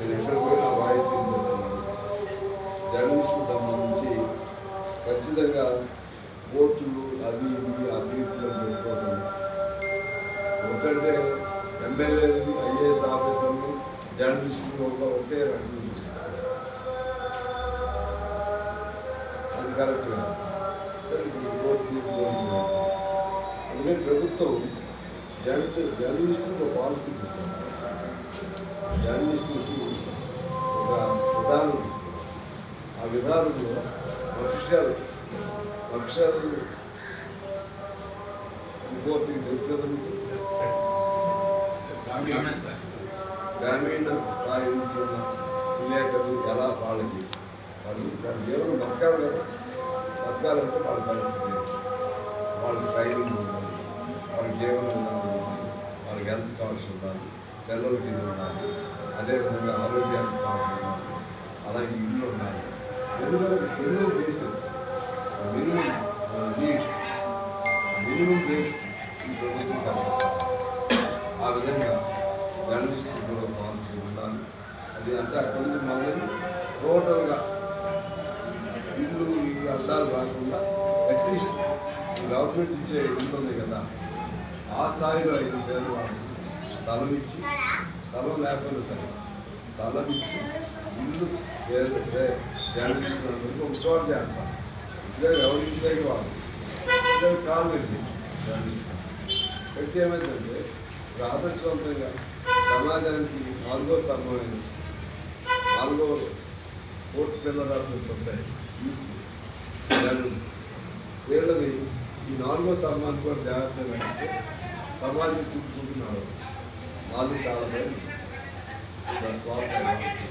నేను ఎక్కడ పోయినా వాయిస్ వినిపిస్తున్నాను జర్నలిస్టుకు సంబంధించి ఖచ్చితంగా కోర్టులు అవి ఇవి ఆ తీర్పులను పెట్టుకోవడం ఎందుకంటే ఎమ్మెల్యేలు ఐఏఎస్ ఆఫీసర్లు జర్నలిస్టులు ఒక ఒకే రకంగా చూస్తారు అది కరెక్ట్ కాదు. సరే ఇప్పుడు కోర్టు తీర్పు అందుకని ప్రభుత్వం జర్న జర్నలిస్టులకు పాలసీ ఇస్తుంది జర్నలిస్టులకి విధానం ఇస్తుంది ఆ విధానంలో అఫిషియల్ అఫిషియల్ రిపోర్టింగ్ తెలిసిన గ్రామీణ స్థాయి నుంచి ఉన్న విలేకరులు ఎలా వాళ్ళకి వాళ్ళు వాళ్ళ జీవనం బతకాలి కదా బతకాలంటే వాళ్ళ పరిస్థితి ఏంటి? వాళ్ళకి ట్రైనింగ్ ఉండాలి వాళ్ళకి జీవన విధానం ఉండాలి వాళ్ళకి హెల్త్ కార్డ్స్ ఉండాలి పిల్లలకి ఇది ఉండాలి అదేవిధంగా ఆరోగ్యానికి కార్డు ఉండాలి అలాగే ఇల్లు ఉండాలి ఎందుకంటే minimum base minimum needs minimum base ఈ ప్రభుత్వం కనిపించాలి ఆ విధంగా జర్నలిస్ట్ కూడా పాలసీ ఉండాలి. అది అంటే అక్కడి నుంచి మొదలై టోటల్గా ఇల్లు ఈ అడ్డాలు రాకుండా అట్లీస్ట్ గవర్నమెంట్ ఇచ్చే ఇల్లు ఉంది కదా ఆ స్థాయిలో ఐదు పేదవాళ్ళకి స్థలం ఇచ్చి స్థలం లేకపోతే సరే స్థలం ఇచ్చి ఇల్లు పేద ఒక చోట చేస్తాం. ఇదే ఎవరి ఇంటికి వాళ్ళు. ఇదే కావాలండి జర్నలిస్ట్ అయితే ఏమైందంటే ఆదర్శవంతంగా సమాజానికి నాలుగో స్తంభమైన నాలుగో fourth pillar of the society youth. వీళ్ళని ఈ నాలుగో స్తంభాన్ని కూడా జాగ్రత్తగా అంటే సమాజం పుట్టుకుంటున్నారు నాలుగు Best love.